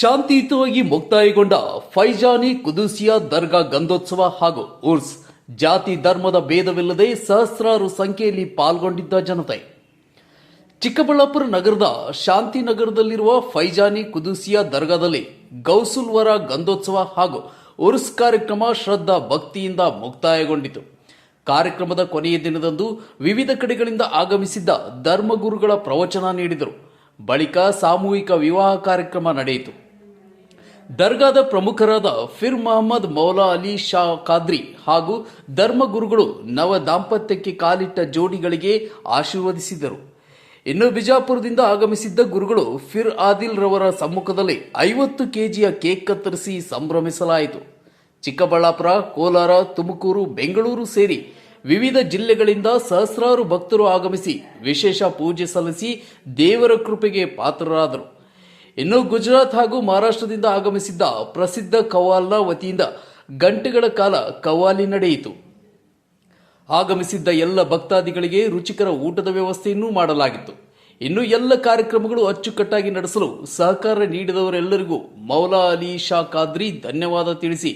ಶಾಂತಿಯುತವಾಗಿ ಮುಕ್ತಾಯಗೊಂಡ ಫೈಜಾನಿ ಕುದುಸಿಯಾ ದರ್ಗಾ ಗಂಧೋತ್ಸವ ಹಾಗೂ ಉರ್ಸ್, ಜಾತಿ ಧರ್ಮದ ಭೇದವಿಲ್ಲದೆ ಸಹಸ್ರಾರು ಸಂಖ್ಯೆಯಲ್ಲಿ ಪಾಲ್ಗೊಂಡಿದ್ದ ಜನತೆ. ಚಿಕ್ಕಬಳ್ಳಾಪುರ ನಗರದ ಶಾಂತಿನಗರದಲ್ಲಿರುವ ಫೈಜಾನಿ ಕುದುಸಿಯಾ ದರ್ಗಾದಲ್ಲಿ ಗೌಸುಲ್ವರ ಗಂಧೋತ್ಸವ ಹಾಗೂ ಉರ್ಸ್ ಕಾರ್ಯಕ್ರಮ ಶ್ರದ್ಧಾ ಭಕ್ತಿಯಿಂದ ಮುಕ್ತಾಯಗೊಂಡಿತು. ಕಾರ್ಯಕ್ರಮದ ಕೊನೆಯ ದಿನದಂದು ವಿವಿಧ ಕಡೆಗಳಿಂದ ಆಗಮಿಸಿದ್ದ ಧರ್ಮಗುರುಗಳ ಪ್ರವಚನ ನೀಡಿದರು. ಬಳಿಕ ಸಾಮೂಹಿಕ ವಿವಾಹ ಕಾರ್ಯಕ್ರಮ ನಡೆಯಿತು. ದರ್ಗಾದ ಪ್ರಮುಖರಾದ ಫಿರ್ ಮಹಮ್ಮದ್ ಮೌಲಾ ಅಲಿ ಶಾ ಖಾದ್ರಿ ಹಾಗೂ ಧರ್ಮಗುರುಗಳು ನವ ದಾಂಪತ್ಯಕ್ಕೆ ಕಾಲಿಟ್ಟ ಜೋಡಿಗಳಿಗೆ ಆಶೀರ್ವದಿಸಿದರು. ಇನ್ನು ಬಿಜಾಪುರದಿಂದ ಆಗಮಿಸಿದ್ದ ಗುರುಗಳು ಫಿರ್ ಆದಿಲ್ ರವರ ಸಮ್ಮುಖದಲ್ಲಿ ಐವತ್ತು ಕೆಜಿಯ ಕೇಕ್ ಕತ್ತರಿಸಿ ಸಂಭ್ರಮಿಸಲಾಯಿತು. ಚಿಕ್ಕಬಳ್ಳಾಪುರ, ಕೋಲಾರ, ತುಮಕೂರು, ಬೆಂಗಳೂರು ಸೇರಿ ವಿವಿಧ ಜಿಲ್ಲೆಗಳಿಂದ ಸಹಸ್ರಾರು ಭಕ್ತರು ಆಗಮಿಸಿ ವಿಶೇಷ ಪೂಜೆ ಸಲ್ಲಿಸಿ ದೇವರ ಕೃಪೆಗೆ ಪಾತ್ರರಾದರು. ಇನ್ನು ಗುಜರಾತ್ ಹಾಗೂ ಮಹಾರಾಷ್ಟ್ರದಿಂದ ಆಗಮಿಸಿದ್ದ ಪ್ರಸಿದ್ಧ ಕವಾಲ್ನ ವತಿಯಿಂದ ಗಂಟೆಗಳ ಕಾಲ ಕವಾಲಿ ನಡೆಯಿತು. ಆಗಮಿಸಿದ್ದ ಎಲ್ಲ ಭಕ್ತಾದಿಗಳಿಗೆ ರುಚಿಕರ ಊಟದ ವ್ಯವಸ್ಥೆಯನ್ನು ಮಾಡಲಾಗಿತ್ತು. ಇನ್ನು ಎಲ್ಲ ಕಾರ್ಯಕ್ರಮಗಳು ಅಚ್ಚುಕಟ್ಟಾಗಿ ನಡೆಸಲು ಸಹಕಾರ ನೀಡಿದವರೆಲ್ಲರಿಗೂ ಮೌಲಾ ಅಲಿ ಶಾ ಖಾದ್ರಿ ಧನ್ಯವಾದ ತಿಳಿಸಿ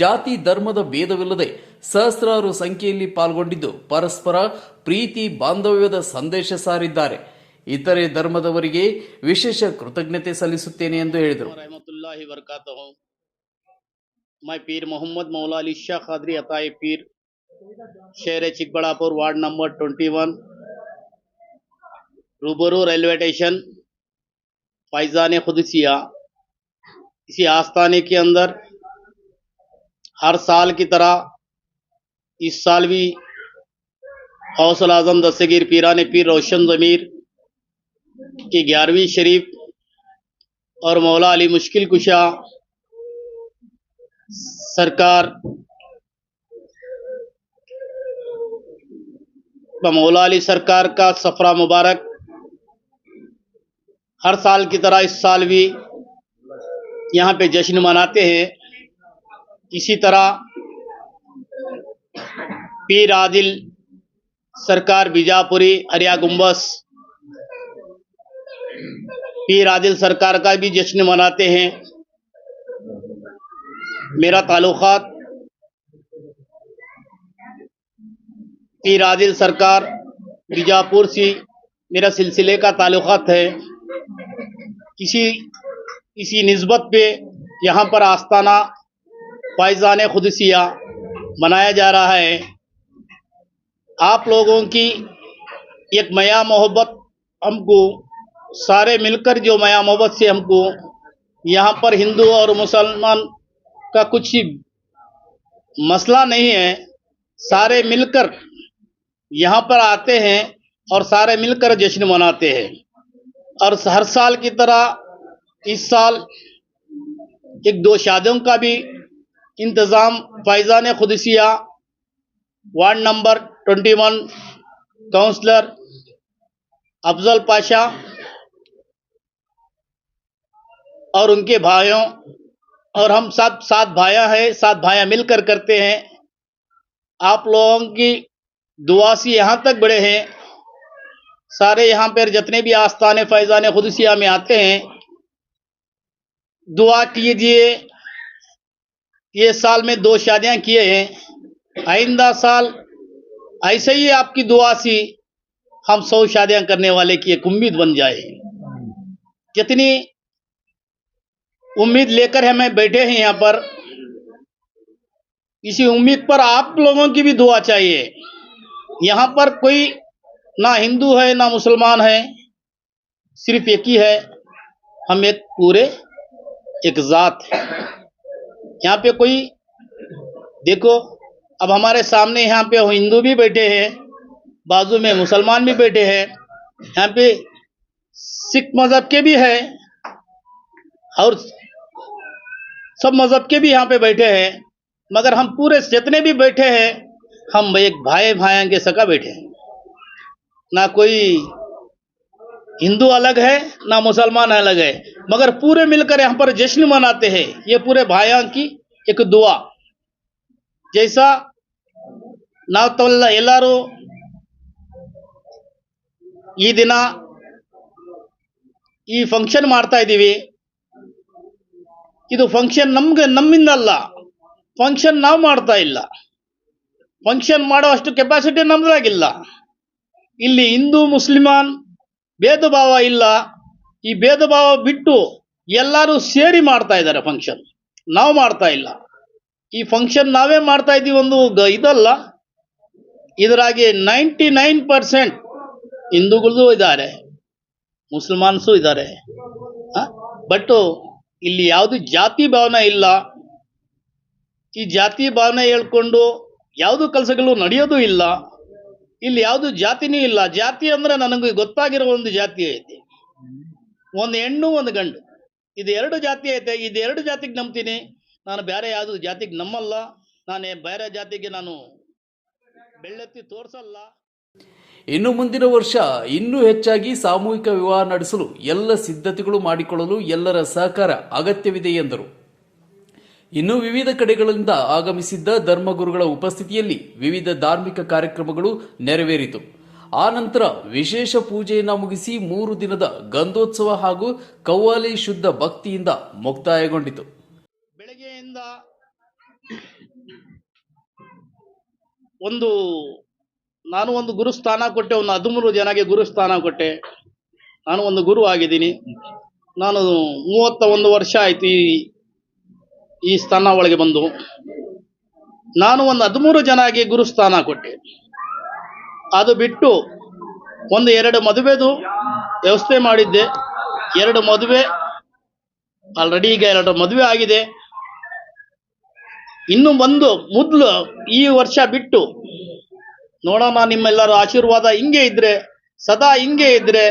ಜಾತಿ, ಧರ್ಮದ ಭೇದವಿಲ್ಲದೆ ಸಹಸ್ರಾರು ಸಂಖ್ಯೆಯಲ್ಲಿ ಪಾಲ್ಗೊಂಡಿದ್ದು ಪರಸ್ಪರ ಪ್ರೀತಿ ಬಾಂಧವ್ಯದ ಸಂದೇಶ ಸಾರಿದ್ದಾರೆ ಇತರೆ ಧರ್ಮದವರಿಗೆ ವಿಶೇಷ ಕೃತಜ್ಞತೆ ಸಲ್ಲಿಸುತ್ತೇನೆ ಎಂದು ಹೇಳಿದರು रहमतुल्लाहि वरकातहू मैं पीर मोहम्मद मौला अली शाह खादरी अताए पीर शहर चिकबड़ापुर वार्ड नंबर 21 रूबरू रेलवे स्टेशन फैज़ान खुदसिया इसी आस्थाने के अंदर हर साल की तरह इस साल भी हौसल आज़म दस्तगीर पीरान पीर रोशन ज़मीर की ग्यारहवीं शरीफ और मौला अली मुश्किल कुशा सरकार मौला अली सरकार का सफरा मुबारक हर साल की तरह इस साल भी यहाँ पे जश्न मनाते हैं। इसी तरह पीर आदिल सरकार बीजापुरी हरिया गुम्बस पीर आदिल सरकार का भी जश्न मनाते हैं। मेरा ताल्लुकात पीर आदिल सरकार बीजापुर से मेरा सिलसिले का ताल्लुकात है। किसी इसी नस्बत पे यहाँ पर आस्ताना फैज़ान खुदसिया मनाया जा रहा है। आप लोगों की एक मया मोहब्बत हमको सारे मिलकर जो मया मोहब्बत से हमको यहाँ पर हिंदू और मुसलमान का कुछ मसला नहीं है, सारे मिलकर यहाँ पर आते हैं और सारे मिलकर जश्न मनाते हैं। और हर साल की तरह इस साल एक दो शादियों का भी इंतज़ाम Faizan Khudsiya, ward number 21 councillor Afzal Pasha और उनके भाइयों, और हम सब सात भाइयाँ हैं, सात भाइयाँ मिलकर करते हैं। आप लोगों की दुआ से यहाँ तक बड़े हैं। सारे यहाँ पर जितने भी आस्थान फैज़ान खुदसिया में आते हैं। दुआ कीजिए ये साल में दो शादियाँ किए हैं। आइंदा साल, ऐसे ही आपकी दुआ सी, हम सौ शादियाँ करने वाले की एक उम्मीद बन जाए। कितनी उम्मीद लेकर हमें बैठे हैं यहाँ पर, इसी उम्मीद पर आप लोगों की भी दुआ चाहिए। यहाँ पर कोई ना हिंदू है, ना मुसलमान है, सिर्फ़ एक ही है, हम एक पूरे एक जात है। यहाँ पे कोई, देखो, अब हमारे सामने यहाँ पे हिंदू भी बैठे हैं, बाजू में मुसलमान भी बैठे हैं, यहाँ पे सिख मज़हब के भी हैं, और सब मज़हब के भी यहाँ पे बैठे हैं, मगर हम पूरे जितने भी बैठे हैं, हम एक भाई भाई के सका बैठे हैं। ना कोई हिंदू अलग है, ना मुसलमान अलग है। मगर पूरे मिलकर यहाँ पर जश्न मनाते हैं ये पूरे भाइयों की एक दुआ जैसा ನಾವು ತಲ್ಲ ಎಲ್ಲರೂ ಈ ದಿನ ಈ ಫಂಕ್ಷನ್ ಮಾಡ್ತಾ ಇದ್ದೀವಿ ಇದು ಫಂಕ್ಷನ್ ನಮ್ಗೆ ನಮ್ಮಿಂದ ಅಲ್ಲ ಫಂಕ್ಷನ್ ನಾವು ಮಾಡ್ತಾ ಇಲ್ಲ ಫಂಕ್ಷನ್ ಮಾಡೋ ಅಷ್ಟು ಕೆಪಾಸಿಟಿ ನಮ್ದಾಗಿಲ್ಲ ಇಲ್ಲಿ ಹಿಂದೂ ಮುಸ್ಲಿಮಾನ್ ಭೇದ ಭಾವ ಇಲ್ಲ ಈ ಭೇದ ಭಾವ ಬಿಟ್ಟು ಎಲ್ಲರೂ ಸೇರಿ ಮಾಡ್ತಾ ಇದ್ದಾರೆ ಫಂಕ್ಷನ್ ನಾವು ಮಾಡ್ತಾ ಇಲ್ಲ. ಈ ಫಂಕ್ಷನ್ ನಾವೇ ಮಾಡ್ತಾ ಇದ್ದೀವಿ ಒಂದು ಇದಲ್ಲ. ಇದರಾಗಿ ನೈಂಟಿ ನೈನ್ ಪರ್ಸೆಂಟ್ ಹಿಂದೂಗಳೂ ಇದ್ದಾರೆ. ಮುಸಲ್ಮಾನ್ಸು ಇದ್ದಾರೆ. ಬಟ್ ಇಲ್ಲಿ ಯಾವುದು ಜಾತಿ ಭಾವನೆ ಇಲ್ಲ. ಈ ಜಾತಿ ಭಾವನೆ ಹೇಳ್ಕೊಂಡು ಯಾವುದು ಕೆಲಸಗಳು ನಡೆಯೋದು ಇಲ್ಲ. ಇಲ್ಲಿ ಯಾವುದು ಜಾತಿನೂ ಇಲ್ಲ. ಜಾತಿ ಅಂದ್ರೆ ನನಗೆ ಗೊತ್ತಾಗಿರೋ ಒಂದು ಜಾತಿ ಐತಿ. ಒಂದು ಹೆಣ್ಣು, ಒಂದು ಗಂಡು. ಇದು ಎರಡು ಜಾತಿ ಐತೆ. ಇದು ಎರಡು ಜಾತಿಗೆ ನಂಬ್ತೀನಿ. ನಾನು ಬೇರೆ ಯಾವುದು ಜಾತಿಗೆ ನಮ್ಮಲ್ಲ. ನಾನು ಬೇರೆ ಜಾತಿಗೆ ನಾನು ಬೆಳ್ಳೆತ್ತಿ ತೋರಿಸಲ್ಲ. ಇನ್ನು ಮುಂದಿನ ವರ್ಷ ಇನ್ನೂ ಹೆಚ್ಚಾಗಿ ಸಾಮೂಹಿಕ ವಿವಾಹ ನಡೆಸಲು ಎಲ್ಲ ಸಿದ್ಧತೆಗಳು ಮಾಡಿಕೊಳ್ಳಲು ಎಲ್ಲರ ಸಹಕಾರ ಅಗತ್ಯವಿದೆ ಎಂದರು. ಇನ್ನು ವಿವಿಧ ಕಡೆಗಳಿಂದ ಆಗಮಿಸಿದ್ದ ಧರ್ಮಗುರುಗಳ ಉಪಸ್ಥಿತಿಯಲ್ಲಿ ವಿವಿಧ ಧಾರ್ಮಿಕ ಕಾರ್ಯಕ್ರಮಗಳು ನೆರವೇರಿತು. ಆ ನಂತರ ವಿಶೇಷ ಪೂಜೆಯನ್ನು ಮುಗಿಸಿ ಮೂರು ದಿನದ ಗಂಧೋತ್ಸವ ಹಾಗೂ ಕವ್ವಾಲಿ ಶುದ್ಧ ಭಕ್ತಿಯಿಂದ ಮುಕ್ತಾಯಗೊಂಡಿತು. ಬೆಳಗ್ಗೆಯಿಂದ ಒಂದು ನಾನು ಒಂದು ಗುರು ಸ್ಥಾನ ಕೊಟ್ಟೆ, ಒಂದು ಹದಿಮೂರು ಜನಕ್ಕೆ ಗುರು ಸ್ಥಾನ ಕೊಟ್ಟೆ. ನಾನು ಒಂದು ಗುರು ಆಗಿದ್ದೀನಿ. ನಾನು ಮೂವತ್ತ ಒಂದು ವರ್ಷ ಆಯ್ತು ಈ ಈ ಸ್ಥಾನ ಒಳಗೆ ಬಂದು. ನಾನು ಒಂದು ಹದಿಮೂರು ಜನಕ್ಕೆ ಗುರು ಸ್ಥಾನ ಕೊಟ್ಟೆ. ಅದು ಬಿಟ್ಟು ಒಂದು ಎರಡು ಮದುವೆದು ವ್ಯವಸ್ಥೆ ಮಾಡಿದ್ದೆ. ಎರಡು ಮದುವೆ ಆಲ್ರೆಡಿ ಈಗ ಎರಡು ಮದುವೆ ಆಗಿದೆ. ಇನ್ನು ಒಂದು, ಮೊದಲು ಈ ವರ್ಷ ಬಿಟ್ಟು ನೋಡೋಣ ನಿಮ್ಮೆಲ್ಲರ ಆಶೀರ್ವಾದ ಹಿಂಗೆ ಇದ್ರೆ, ಸದಾ ಹಿಂಗೆ ಇದ್ರೆ,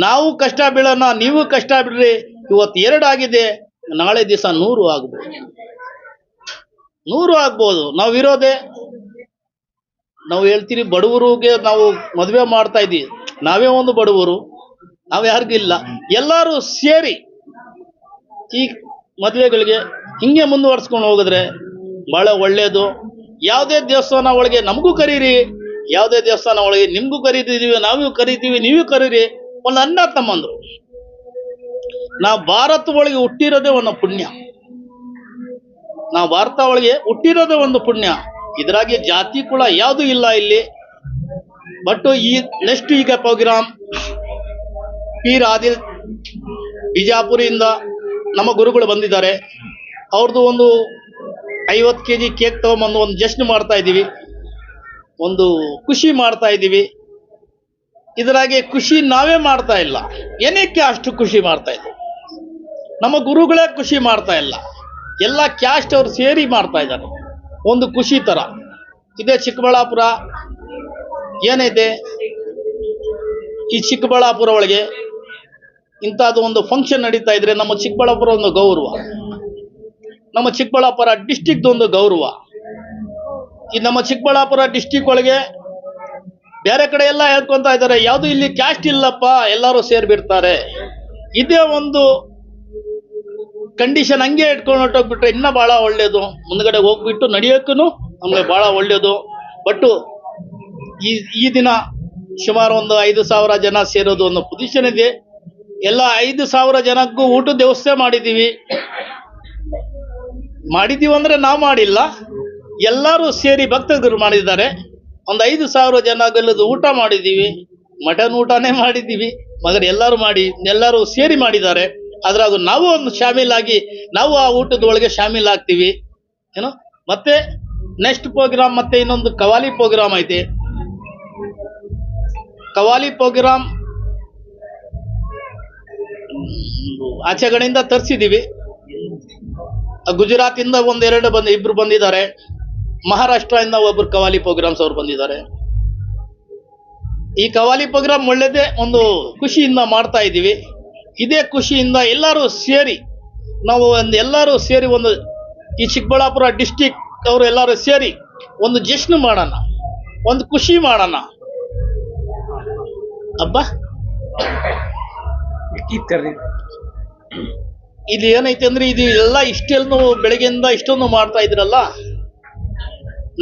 ನಾವು ಕಷ್ಟ ಬೀಳೋಣ, ನೀವು ಕಷ್ಟ ಬಿಡ್ರಿ ಇವತ್ತು ಎರಡು ಆಗಿದೆ, ನಾಳೆ ದಿವಸ ನೂರು ಆಗ್ಬೋದು. ನೂರು ಆಗ್ಬೋದು. ನಾವು ಇರೋದೇ ನಾವು ಹೇಳ್ತೀರಿ, ಬಡವರಿಗೆ ನಾವು ಮದುವೆ ಮಾಡ್ತಾ ಇದ್ದೀವಿ. ನಾವೇ ಒಂದು ಬಡವರು, ನಾವು ಯಾರಿಗೂ ಇಲ್ಲ ಎಲ್ಲರೂ ಸೇರಿ ಈ ಮದುವೆಗಳಿಗೆ ಹಿಂಗೆ ಮುಂದುವರ್ಸ್ಕೊಂಡು ಹೋಗಿದ್ರೆ ಬಹಳ ಒಳ್ಳೆಯದು ಯಾವುದೇ ದೇವಸ್ಥಾನ ಒಳಗೆ ನಮಗೂ ಕರೀರಿ, ಯಾವುದೇ ದೇವಸ್ಥಾನ ಒಳಗೆ ನಿಮಗೂ ಕರೀತಿದ್ದೀವಿ ನಾವೂ ಕರಿತೀವಿ, ನೀವೂ ಕರೀರಿ. ಒಂದು ಅನ್ನ ತಮ್ಮಂದ್ರು. ನಾವು ಭಾರತ ಒಳಗೆ ಹುಟ್ಟಿರೋದೇ ಒಂದು ಪುಣ್ಯ. ನಾವು ಭಾರತ ಒಳಗೆ ಹುಟ್ಟಿರೋದೇ ಒಂದು ಪುಣ್ಯ. ಇದ್ರಾಗೆ ಜಾತಿ ಕುಲ ಯಾವುದು ಇಲ್ಲ ಇಲ್ಲಿ. ಬಟ್ ಈ ನೆಕ್ಸ್ಟ್ ಈಗ ಪ್ರೋಗ್ರಾಮ್ ಪೀರ್ ಆದಿಲ್ ಬಿಜಾಪುರಿಯಿಂದ ನಮ್ಮ ಗುರುಗಳು ಬಂದಿದ್ದಾರೆ. ಅವ್ರದ್ದು ಒಂದು ಐವತ್ತು ಕೆ ಜಿ ಕೇಕ್ ತಗೊಂಬಂದು ಒಂದು ಜಶ್ನ್ ಮಾಡ್ತಾ ಇದ್ದೀವಿ. ಒಂದು ಖುಷಿ ಮಾಡ್ತಾ ಇದ್ದೀವಿ. ಇದರಾಗೆ ಖುಷಿ ನಾವೇ ಮಾಡ್ತಾ ಇಲ್ಲ. ಏನಕ್ಕೆ ಅಷ್ಟು ಖುಷಿ ಮಾಡ್ತಾ ಇದ್ದೀವಿ ನಮ್ಮ ಗುರುಗಳೇ ಖುಷಿ ಮಾಡ್ತಾ ಇಲ್ಲ. ಎಲ್ಲ ಕ್ಯಾಸ್ಟ್ ಅವರು ಸೇರಿ ಮಾಡ್ತಾ ಇದ್ದಾರೆ. ಒಂದು ಖುಷಿ ತರ. ಇದೇ ಚಿಕ್ಕಬಳ್ಳಾಪುರ. ಏನೈತೆ ಈ ಚಿಕ್ಕಬಳ್ಳಾಪುರ ಒಳಗೆ ಇಂಥದ್ದು ಒಂದು ಫಂಕ್ಷನ್ ನಡೀತಾ ಇದ್ರೆ ನಮ್ಮ ಚಿಕ್ಕಬಳ್ಳಾಪುರ ಒಂದು ಗೌರವ. ನಮ್ಮ ಚಿಕ್ಕಬಳ್ಳಾಪುರ ಡಿಸ್ಟಿಕ್ದು ಒಂದು ಗೌರವ. ಈ ನಮ್ಮ ಚಿಕ್ಕಬಳ್ಳಾಪುರ ಡಿಸ್ಟಿಕ್ ಒಳಗೆ ಬೇರೆ ಕಡೆ ಎಲ್ಲ ಹೇಳ್ಕೊತಾ ಇದ್ದಾರೆ, ಯಾವುದು ಇಲ್ಲಿ ಕ್ಯಾಸ್ಟ್ ಇಲ್ಲಪ್ಪ, ಎಲ್ಲರೂ ಸೇರಿಬಿಡ್ತಾರೆ. ಇದೇ ಒಂದು ಕಂಡೀಷನ್ ಹಂಗೆ ಇಟ್ಕೊಂಡು ಹೊಟ್ಟೋಗ್ಬಿಟ್ರೆ ಇನ್ನೂ ಭಾಳ ಒಳ್ಳೆಯದು ಮುಂದ್ಗಡೆ ಹೋಗ್ಬಿಟ್ಟು ನಡೆಯೋಕ್ಕೂ ನಮಗೆ ಭಾಳ ಒಳ್ಳೆಯದು ಬಟ್ಟು ಈ ಈ ದಿನ ಸುಮಾರು ಒಂದು ಐದು ಸಾವಿರ ಜನ ಸೇರೋದು ಒಂದು ಪೊಸಿಷನ್ ಇದೆ. ಎಲ್ಲ ಐದು ಸಾವಿರ ಜನಕ್ಕೂ ಊಟದ ವ್ಯವಸ್ಥೆ ಮಾಡಿದ್ದೀವಿ. ಮಾಡಿದ್ದೀವಿ ಅಂದ್ರೆ ನಾವು ಮಾಡಿಲ್ಲ. ಎಲ್ಲರೂ ಸೇರಿ ಭಕ್ತರು ಮಾಡಿದ್ದಾರೆ. ಒಂದು ಐದು ಸಾವಿರ ಜನಗಲ್ಲದು ಊಟ ಮಾಡಿದ್ದೀವಿ. ಮಟನ್ ಊಟನೇ ಮಾಡಿದ್ದೀವಿ. ಮಗರ್ ಎಲ್ಲರೂ ಮಾಡಿ, ಎಲ್ಲರೂ ಸೇರಿ ಮಾಡಿದ್ದಾರೆ. ಅದ್ರಾಗ ನಾವು ಒಂದು ಶಾಮೀಲಾಗಿ, ನಾವು ಆ ಊಟದ ಒಳಗೆ ಶಾಮೀಲಾಗ್ತೀವಿ. ಏನೋ? ಮತ್ತೆ ನೆಕ್ಸ್ಟ್ ಪ್ರೋಗ್ರಾಮ್ ಮತ್ತೆ ಇನ್ನೊಂದು ಕವಾಲಿ ಪ್ರೋಗ್ರಾಮ್ ಐತಿ. ಕವಾಲಿ ಪ್ರೋಗ್ರಾಮ್ ಆಚೆಗಳಿಂದ ತರಿಸಿದ್ದೀವಿ ಗುಜರಾತಿಂದ ಒಂದೆರಡು ಬಂದ, ಇಬ್ರು ಬಂದಿದ್ದಾರೆ. ಮಹಾರಾಷ್ಟ್ರದಿಂದ ಒಬ್ರು ಕವಾಲಿ ಪ್ರೋಗ್ರಾಮ್ಸ್ ಅವ್ರು ಬಂದಿದ್ದಾರೆ. ಈ ಕವಾಲಿ ಪ್ರೋಗ್ರಾಮ್ ಒಳ್ಳೇದೇ ಒಂದು ಖುಷಿಯಿಂದ ಮಾಡ್ತಾ ಇದ್ದೀವಿ ಇದೇ ಖುಷಿಯಿಂದ ಎಲ್ಲರೂ ಸೇರಿ ನಾವು ಒಂದು ಎಲ್ಲರೂ ಸೇರಿ ಒಂದು ಈ ಚಿಕ್ಕಬಳ್ಳಾಪುರ ಡಿಸ್ಟಿಕ್ ಅವರು ಎಲ್ಲರೂ ಸೇರಿ ಒಂದು ಜಶ್ನ ಮಾಡೋಣ ಒಂದು ಖುಷಿ ಮಾಡೋಣ. ಹಬ್ಬ ಇದು ಏನೈತೆ ಅಂದ್ರೆ ಇದು ಎಲ್ಲ ಇಷ್ಟೆಲ್ಲೂ ಬೆಳಗ್ಗೆಯಿಂದ ಇಷ್ಟೊಂದು ಮಾಡ್ತಾ ಇದ್ರಲ್ಲ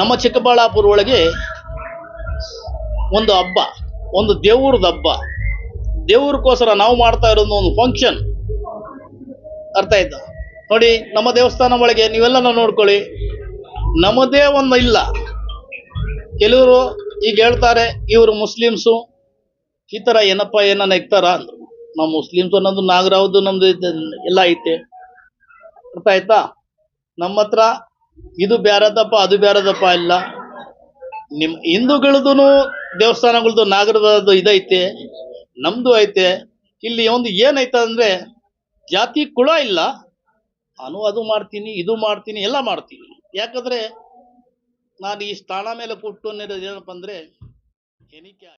ನಮ್ಮ ಚಿಕ್ಕಬಳ್ಳಾಪುರ ಒಳಗೆ ಒಂದು ಹಬ್ಬ ಒಂದು ದೇವ್ರದ ಹಬ್ಬ. ದೇವ್ರಕ್ಕೋಸ್ಕರ ನಾವು ಮಾಡ್ತಾ ಇರೋದು ಒಂದು ಫಂಕ್ಷನ್ ಅರ್ಥ ಆಯ್ತಾ? ನೋಡಿ, ನಮ್ಮ ದೇವಸ್ಥಾನ ಒಳಗೆ ನೀವೆಲ್ಲ ನೋಡ್ಕೊಳ್ಳಿ. ನಮ್ಮದೇ ಒಂದು ಇಲ್ಲ. ಕೆಲವರು ಈಗ ಹೇಳ್ತಾರೆ, ಇವರು ಮುಸ್ಲಿಮ್ಸು. ಈ ಥರ ಏನಪ್ಪ, ಏನನ್ನ ನೆಗ್ತಾರ ಅಂದ್ರು. ನಾವು ಮುಸ್ಲಿಮ್ಸ್ ಅನ್ನೋದು ನಾಗರಾವ್ದು ನಮ್ದು ಎಲ್ಲ ಐತೆ. ಅರ್ಥ ಆಯ್ತಾ? ನಮ್ಮ ಹತ್ರ ಇದು ಬ್ಯಾರದಪ್ಪ, ಅದು ಬ್ಯಾರದಪ್ಪ ಇಲ್ಲ. ನಿಮ್ ಹಿಂದೂಗಳದ್ದು ದೇವಸ್ಥಾನಗಳದ್ದು ನಾಗರದ್ದು ಇದೈತೆ. ನಮ್ದು ಐತೆ. ಇಲ್ಲಿ ಒಂದು ಏನೈತೆ ಅಂದರೆ ಜಾತಿ ಕುಳ ಇಲ್ಲ. ನಾನು ಅದು ಮಾಡ್ತೀನಿ, ಇದು ಮಾಡ್ತೀನಿ, ಎಲ್ಲ ಮಾಡ್ತೀನಿ. ಯಾಕಂದ್ರೆ ನಾನು ಈ ಸ್ಥಾನ ಮೇಲೆ ಕೊಟ್ಟು ಅನ್ನೋದು ಏನಪ್ಪ ಅಂದರೆ ಎಣಿಕೆ